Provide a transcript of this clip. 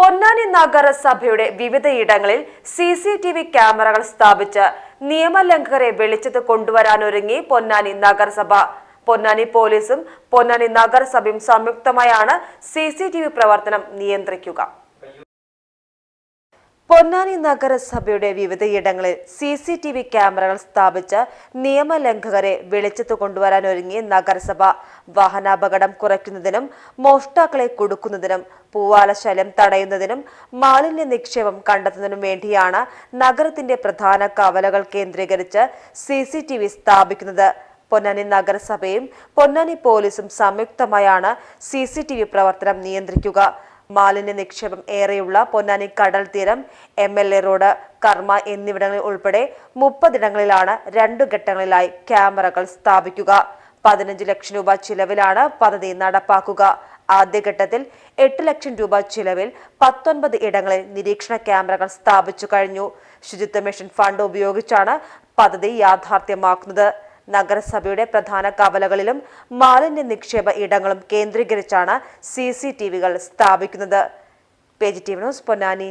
പൊന്നാനി നഗരസഭയുടെ വിവിധയിടങ്ങളിൽ C C T V ക്യാമറകൾ സ്ഥാപിച്ച് നിയമലംഘകരെ വെളിച്ചത്ത് കൊണ്ടുവരാനൊരുങ്ങി പൊന്നാനി നഗരസഭ. പൊന്നാനി പോലീസും പൊന്നാനി നഗരസഭയും സംയുക്തമായാണ് സി സി ടി വി പ്രവർത്തനം നിയന്ത്രിക്കുക. പൊന്നാനി നഗരസഭയുടെ വിവിധയിടങ്ങളിൽ സി സി ടി വി ക്യാമറകൾ സ്ഥാപിച്ച് നിയമലംഘകരെ വെളിച്ചത്ത് കൊണ്ടുവരാൻ ഒരുങ്ങി നഗരസഭ. വാഹനാപകടം കുറയ്ക്കുന്നതിനും മോഷ്ടാക്കളെ കൊടുക്കുന്നതിനും പൂവാലശല്യം തടയുന്നതിനും മാലിന്യ നിക്ഷേപം കണ്ടെത്തുന്നതിനും വേണ്ടിയാണ് നഗരത്തിന്റെ പ്രധാന കവലകൾ കേന്ദ്രീകരിച്ച് സി സി ടി വി സ്ഥാപിക്കുന്നത്. പൊന്നാനി നഗരസഭയും പൊന്നാനി പോലീസും സംയുക്തമായാണ് സി സി ടി വി പ്രവർത്തനം നിയന്ത്രിക്കുക. മാലിന്യ നിക്ഷേപം ഏറെയുള്ള പൊന്നാനി കടൽ തീരം എം എൽ എ റോഡ് കർമ്മ എന്നിവിടങ്ങളിൽ ഉൾപ്പെടെ മുപ്പതിടങ്ങളിലാണ് രണ്ടു ഘട്ടങ്ങളിലായി ക്യാമറകൾ സ്ഥാപിക്കുക. പതിനഞ്ച് ലക്ഷം രൂപ ചിലവിലാണ് പദ്ധതി നടപ്പാക്കുക. ആദ്യഘട്ടത്തിൽ എട്ട് ലക്ഷം രൂപ ചിലവിൽ പത്തൊൻപത് ഇടങ്ങളിൽ നിരീക്ഷണ ക്യാമറകൾ സ്ഥാപിച്ചു കഴിഞ്ഞു. ശുചിത്വ മിഷൻ ഫണ്ട് ഉപയോഗിച്ചാണ് പദ്ധതി യാഥാർത്ഥ്യമാക്കുന്നത്. നഗരസഭയുടെ പ്രധാന കവലകളിലും മാലിന്യ നിക്ഷേപ ഇടങ്ങളും കേന്ദ്രീകരിച്ചാണ് സി സി ടി വികൾ സ്ഥാപിക്കുന്നത്. Page T V news Ponnani.